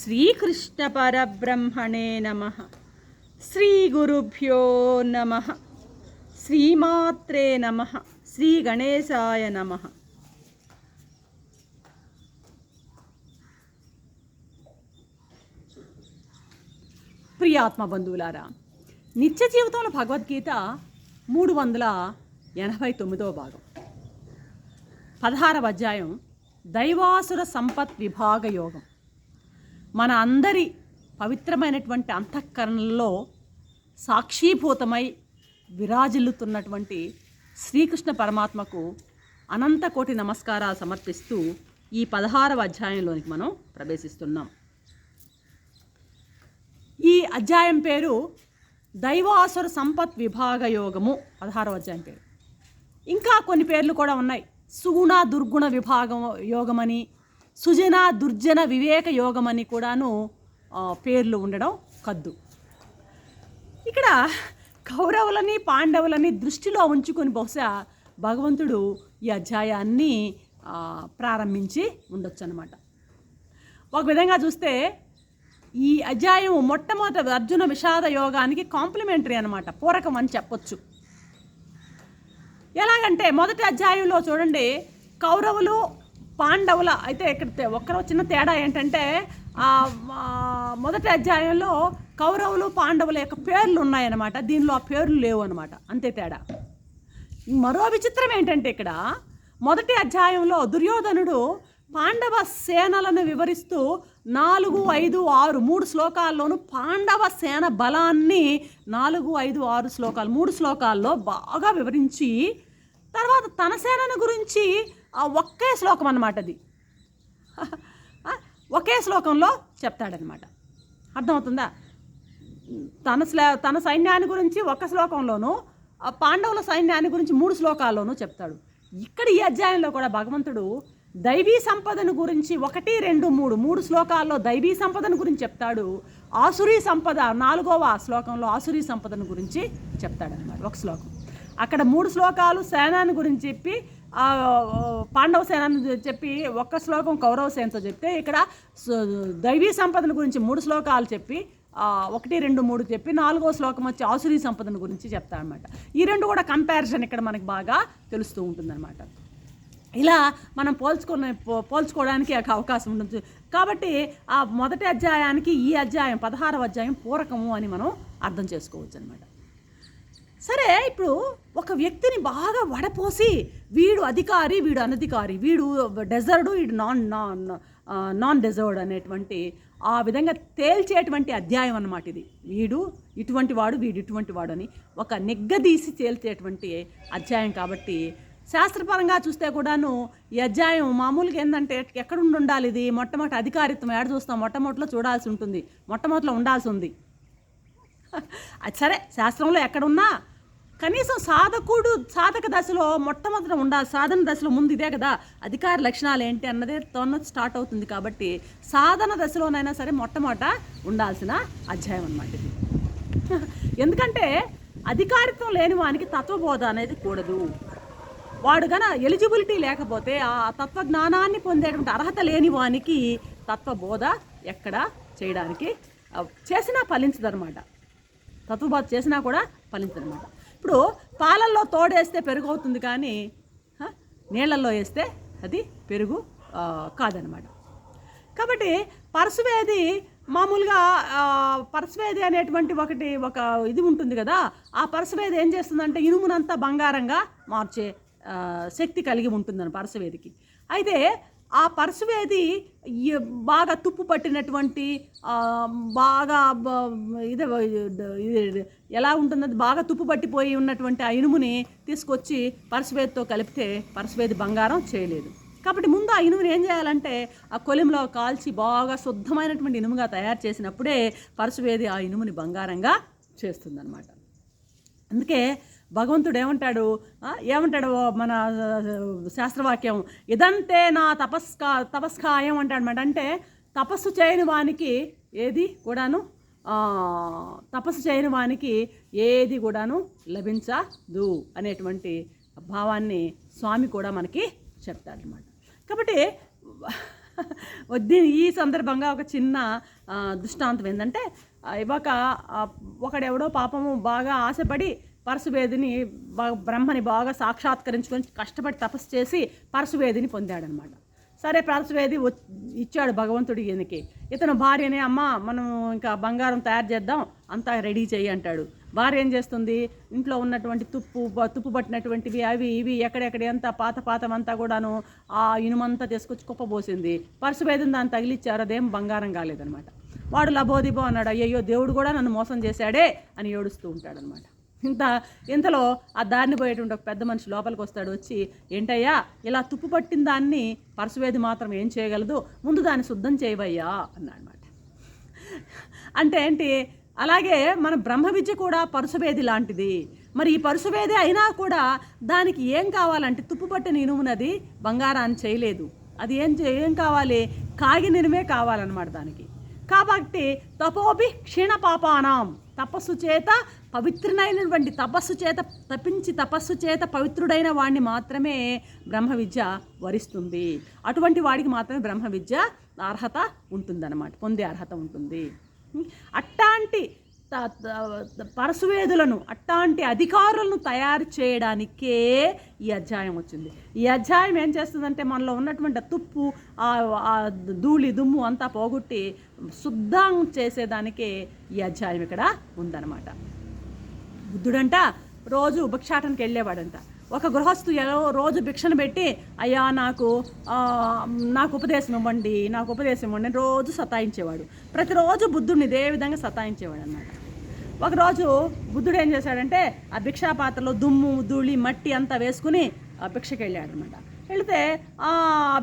శ్రీకృష్ణ పరబ్రహ్మణే నమ. శ్రీ గురుభ్యో నమ. శ్రీమాత్రే నమ. శ్రీ గణేశాయ నమ. ప్రియాత్మ బంధువులారా నిత్య జీవితంలో భగవద్గీత మూడు వందల ఎనభై తొమ్మిదవ భాగం. పదహారవ అధ్యాయం దైవాసుర సంపత్ విభాగ యోగం. మన అందరి పవిత్రమైనటువంటి అంతఃకరణలో సాక్షీభూతమై విరాజిల్లుతున్నటువంటి శ్రీకృష్ణ పరమాత్మకు అనంత కోటి నమస్కారాలు సమర్పిస్తూ ఈ పదహారవ అధ్యాయంలోనికి మనం ప్రవేశిస్తున్నాం. ఈ అధ్యాయం పేరు దైవాసుర సంపత్ విభాగ యోగము పదహారవ అధ్యాయం పేరు. ఇంకా కొన్ని పేర్లు కూడా ఉన్నాయి. సుగుణ దుర్గుణ విభాగం యోగమని సుజన దుర్జన వివేక అని కూడాను పేర్లు ఉండడం కద్దు. ఇక్కడ కౌరవులని పాండవులని దృష్టిలో ఉంచుకొని బహుశా భగవంతుడు ఈ అధ్యాయాన్ని ప్రారంభించి ఉండొచ్చు అనమాట ఒక విధంగా చూస్తే ఈ అధ్యాయం మొట్టమొదటి అర్జున విషాద యోగానికి కాంప్లిమెంటరీ అనమాట పూరకం అని చెప్పొచ్చు. ఎలాగంటే మొదటి అధ్యాయంలో చూడండి కౌరవులు పాండవుల అయితే ఇక్కడ ఒక్కరో చిన్న తేడా ఏంటంటే మొదటి అధ్యాయంలో కౌరవులు పాండవుల యొక్క పేర్లు ఉన్నాయన్నమాట. దీనిలో ఆ పేర్లు లేవు అనమాట అంతే తేడా. మరో విచిత్రం ఏంటంటే ఇక్కడ మొదటి అధ్యాయంలో దుర్యోధనుడు పాండవ సేనలను వివరిస్తూ నాలుగు ఐదు ఆరు మూడు శ్లోకాల్లోనూ పాండవ సేన బలాన్ని నాలుగు ఐదు ఆరు శ్లోకాలు మూడు శ్లోకాల్లో బాగా వివరించి తర్వాత తన సేనను గురించి ఆ ఒకే శ్లోకం అన్నమాట అది. ఒకే శ్లోకంలో చెప్తాడనమాట అర్థమవుతుందా? తన శ్లా తన సైన్యాన్ని గురించి ఒక శ్లోకంలోనూ ఆ పాండవుల సైన్యాన్ని గురించి మూడు శ్లోకాల్లోనూ చెప్తాడు. ఇక్కడ ఈ అధ్యాయంలో కూడా భగవంతుడు దైవీ సంపదను గురించి ఒకటి రెండు మూడు మూడు శ్లోకాల్లో దైవీ సంపదను గురించి చెప్తాడు. ఆసురీ సంపద నాలుగవ శ్లోకంలో ఆసురీ సంపదను గురించి చెప్తాడనమాట ఒక శ్లోకం. అక్కడ మూడు శ్లోకాలు సేనాన్ని గురించి చెప్పి ఆ, పాండవ సేనాన్ని చెప్పి ఒక్క శ్లోకం కౌరవ సేనతో చెప్తే ఇక్కడ దైవీ సంపదను గురించి మూడు శ్లోకాలు చెప్పి ఒకటి రెండు మూడు చెప్పి నాలుగో శ్లోకం వచ్చి ఆసురీ సంపదను గురించి చెప్తారనమాట ఈ రెండు కూడా కంపారిజన్ ఇక్కడ మనకి బాగా తెలుస్తూ ఉంటుందన్నమాట. ఇలా మనం పోల్చుకునే పో- పోల్చుకోవడానికి ఒక అవకాశం ఉంటుంది. కాబట్టి ఆ మొదటి అధ్యాయానికి ఈ అధ్యాయం పదహారవ అధ్యాయం పూరకము అని మనం అర్థం చేసుకోవచ్చు అనమాట సరే ఇప్పుడు ఒక వ్యక్తిని బాగా వడపోసి వీడు అధికారి వీడు అనధికారి వీడు డెజర్డు వీడు నాన్ నాన్ నాన్ డెజర్డ్ అనేటువంటి ఆ విధంగా తేల్చేటువంటి అధ్యాయం అన్నమాట ఇది. వీడు ఇటువంటి వాడు వీడు ఇటువంటి వాడు అని ఒక నిగ్గదీసి తేల్చేటువంటి అధ్యాయం కాబట్టి శాస్త్రపరంగా చూస్తే కూడాను ఈ అధ్యాయం మామూలుగా ఏంటంటే ఎక్కడ ఉండి ఉండాలి ఇది? మొట్టమొదటి అధికారిత్వం ఏడ చూస్తాం? మొట్టమొదటిలో చూడాల్సి ఉంటుంది. మొట్టమొదటిలో ఉండాల్సి ఉంది. సరే శాస్త్రంలో ఎక్కడున్నా కనీసం సాధకుడు సాధక దశలో మొట్టమొదట ఉండాలి సాధన దశలో ముందు ఇదే కదా అధికార లక్షణాలు ఏంటి అన్నదే తొన్న స్టార్ట్ అవుతుంది కాబట్టి సాధన దశలోనైనా సరే మొట్టమొదట ఉండాల్సిన అధ్యాయం అన్నమాట ఇది. ఎందుకంటే అధికారిత్వం లేని వానికి తత్వబోధ అనేది కూడదు. వాడు గన ఎలిజిబిలిటీ లేకపోతే ఆ తత్వజ్ఞానాన్ని పొందేటువంటి అర్హత లేని వానికి తత్వబోధ ఎక్కడ చేయడానికి చేసినా ఫలించదనమాట తత్వబోధ చేసినా కూడా ఫలించదనమాట ఇప్పుడు పాలల్లో తోడేస్తే పెరుగు అవుతుంది కానీ నీళ్ళల్లో వేస్తే అది పెరుగు కాదనమాట కాబట్టి పరశువేది మామూలుగా ఆ, పరశువేది అనేటువంటి ఒకటి ఒక ఇది ఉంటుంది కదా ఆ పరశువేది ఏం చేస్తుందంటే ఇనుమునంతా బంగారంగా మార్చే శక్తి కలిగి ఉంటుందని పరశువేదికి అయితే ఆ పరశువేది ఈ బాగా తుప్పు పట్టినటువంటి బాగా ఇదే ఇది ఎలా ఉంటుందో బాగా తుప్పు పట్టిపోయి ఉన్నటువంటి ఆ ఇనుముని తీసుకొచ్చి పరశువేదితో కలిపితే పరశువేది బంగారం చేయలేదు. కాబట్టి ముందు ఆ ఇనుముని ఏం చేయాలంటే ఆ కొలిమిలో కాల్చి బాగా శుద్ధమైనటువంటి ఇనుముగా తయారు చేసినప్పుడే పరశువేది ఆ ఇనుముని బంగారంగా చేస్తుందన్నమాట. అందుకే భగవంతుడు ఏమంటాడు? ఏమంటాడు మన శాస్త్రవాక్యం? ఇదంతే నా తపస్కా తపస్కాయం అంటాడనమాట అంటే తపస్సు చేయని వానికి ఏది కూడాను తపస్సు చేయని వానికి ఏది కూడాను లభించదు అనేటువంటి భావాన్ని స్వామి కూడా మనకి చెప్తాడనమాట కాబట్టి వద్దు. ఈ సందర్భంగా ఒక చిన్న దృష్టాంతం ఏంటంటే ఇవ్వక ఇవాక ఒకడెవడో పాపము బాగా ఆశపడి పరశువేదిని బాగా బ్రహ్మని బాగా సాక్షాత్కరించుకొని కష్టపడి తపస్సు చేసి పరశువేదిని పొందాడనమాట. సరే పరశువేది ఇచ్చాడు భగవంతుడు ఈయనకి. ఇతను భార్యనే అమ్మ మనం ఇంకా బంగారం తయారు చేద్దాం అంతా రెడీ చేయి అంటాడు. భార్య ఏం చేస్తుంది? ఇంట్లో ఉన్నటువంటి తుప్పు తుప్పు పట్టినటువంటివి అవి ఇవి ఎక్కడెక్కడ ఎంత పాత పాతమంతా కూడాను ఆ ఇనుమంతా తీసుకొచ్చి కుప్పబోసింది పరశువేదిని దాన్ని తగిలిచ్చారు అదేం బంగారం కాలేదనమాట. వాడు లబోదిబో అన్నాడు అయ్యయ్యో దేవుడు కూడా నన్ను మోసం చేశాడే అని ఏడుస్తూ ఉంటాడనమాట. ఇంత ఇంతలో ఆ దారిని పోయేటువంటి ఒక పెద్ద మనిషి లోపలికి వస్తాడు వచ్చి ఏంటయ్యా ఇలా తుప్పు పట్టిన దాన్ని పరసువేది మాత్రం ఏం చేయగలదు? ముందు దాన్ని శుద్ధం చేయవయ్యా అన్నాడనమాట. అంటే ఏంటి? అలాగే మన బ్రహ్మ విద్య కూడా పరుసవేది లాంటిది. మరి ఈ పరుసవేది అయినా కూడా దానికి ఏం కావాలంటే తుప్పుపట్టిన ఇనుమునది బంగారాన్ని చేయలేదు. అది ఏం ఏం కావాలి? కాగిన ఇనుమే కావాలన్నమాట దానికి. కాబట్టి తపోపి క్షీణ పాపానాం. తపస్సు చేత పవిత్రనైనటువంటి తపస్సు చేత తప్పించి తపస్సు చేత పవిత్రుడైన వాడిని మాత్రమే బ్రహ్మ విద్య వరిస్తుంది. అటువంటి వాడికి మాత్రమే బ్రహ్మ విద్య అర్హత ఉంటుందన్నమాట. పొందే అర్హత ఉంటుంది. అట్టాంటి త- త- పరశువేదులను అట్టాంటి అధికారులను తయారు చేయడానికే ఈ అధ్యాయం వచ్చింది. ఈ అధ్యాయం ఏం చేస్తుందంటే మనలో ఉన్నటువంటి తుప్పు ధూళి దుమ్ము అంతా పోగొట్టి శుద్ధం చేసేదానికే ఈ అధ్యాయం ఇక్కడ ఉందన్నమాట. బుద్ధుడంట రోజు భిక్షాటనకి వెళ్ళేవాడంట. ఒక గృహస్థు ఎలా రోజు భిక్షను పెట్టి అయ్యా నాకు నాకు ఉపదేశం ఇవ్వండి నాకు ఉపదేశం ఇవ్వండి రోజు సతాయించేవాడు. ప్రతిరోజు బుద్ధుడిని ఇదే విధంగా సతాయించేవాడు అన్నమాట ఒకరోజు బుద్ధుడు ఏం చేశాడంటే ఆ భిక్షా పాత్రలో దుమ్ము ధూళి మట్టి అంతా వేసుకుని ఆ భిక్షకి వెళ్ళాడు అనమాట వెళితే ఆ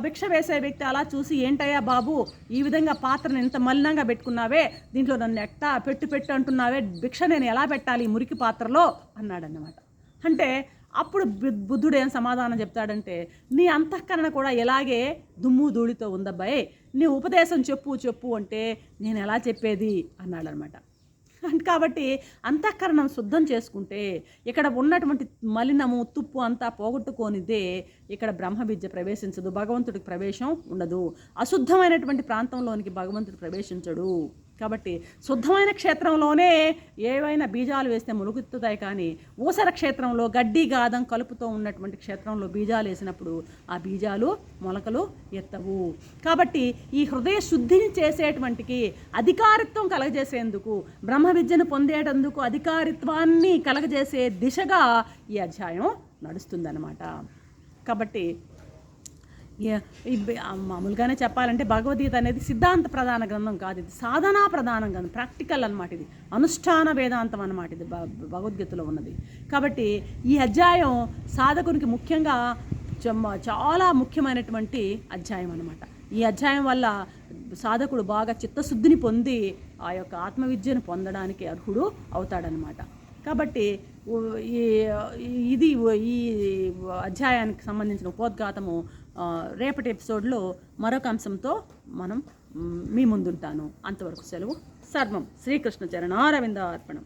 భిక్ష వేసే వ్యక్తి అలా చూసి ఏంటయ్యా బాబు ఈ విధంగా పాత్రను ఇంత మలినంగా పెట్టుకున్నావే దీంట్లో నన్ను ఎట్టా పెట్టు పెట్టు అంటున్నావే భిక్ష నేను ఎలా పెట్టాలి మురికి పాత్రలో? అన్నాడన్నమాట. అంటే అప్పుడు బుద్ధుడు ఏం సమాధానం చెప్తాడంటే నీ అంతఃకరణ కూడా ఎలాగే దుమ్ము ధూళితో ఉందబ్బాయి నీ ఉపదేశం చెప్పు చెప్పు అంటే నేను ఎలా చెప్పేది? అన్నాడనమాట. అంటే కాబట్టి అంతఃకరణం శుద్ధం చేసుకుంటే ఇక్కడ ఉన్నటువంటి మలినము తుప్పు అంతా పోగొట్టుకోనిదే ఇక్కడ బ్రహ్మ విద్య ప్రవేశించదు భగవంతుడికి ప్రవేశం ఉండదు. అశుద్ధమైనటువంటి ప్రాంతంలోనికి భగవంతుడు ప్రవేశించడు. కాబట్టి శుద్ధమైన క్షేత్రంలోనే ఏవైనా బీజాలు వేస్తే మొలుగుతుతాయి కానీ ఊసర క్షేత్రంలో గడ్డి గాదం కలుపుతో ఉన్నటువంటి క్షేత్రంలో బీజాలు వేసినప్పుడు ఆ బీజాలు మొలకలు ఎత్తవు. కాబట్టి ఈ హృదయ శుద్ధిని చేసేటువంటికి అధికారిత్వం కలగజేసేందుకు బ్రహ్మ విద్యను పొందేటందుకు అధికారిత్వాన్ని కలగజేసే దిశగా ఈ అధ్యాయం నడుస్తుందన్నమాట. కాబట్టి మామూలుగానే చెప్పాలంటే భగవద్గీత అనేది సిద్ధాంత ప్రధాన గ్రంథం కాదు ఇది. సాధనా ప్రధాన గ్రంథం ప్రాక్టికల్ అన్నమాట ఇది. అనుష్ఠాన వేదాంతం అన్నమాట ఇది భ- భగవద్గీతలో ఉన్నది. కాబట్టి ఈ అధ్యాయం సాధకునికి ముఖ్యంగా చాలా ముఖ్యమైనటువంటి అధ్యాయం అన్నమాట. ఈ అధ్యాయం వల్ల సాధకుడు బాగా చిత్తశుద్ధిని పొంది ఆ యొక్క ఆత్మవిద్యను పొందడానికి అర్హుడు అవుతాడనమాట కాబట్టి ఈ ఇది ఈ అధ్యాయానికి సంబంధించిన ఉపోద్ఘాతము రేపటి ఎపిసోడ్లో మరొక అంశంతో మనం మీ ముందుంటాను. అంతవరకు సెలవు. సర్వం శ్రీకృష్ణ చరణారవింద అర్పణం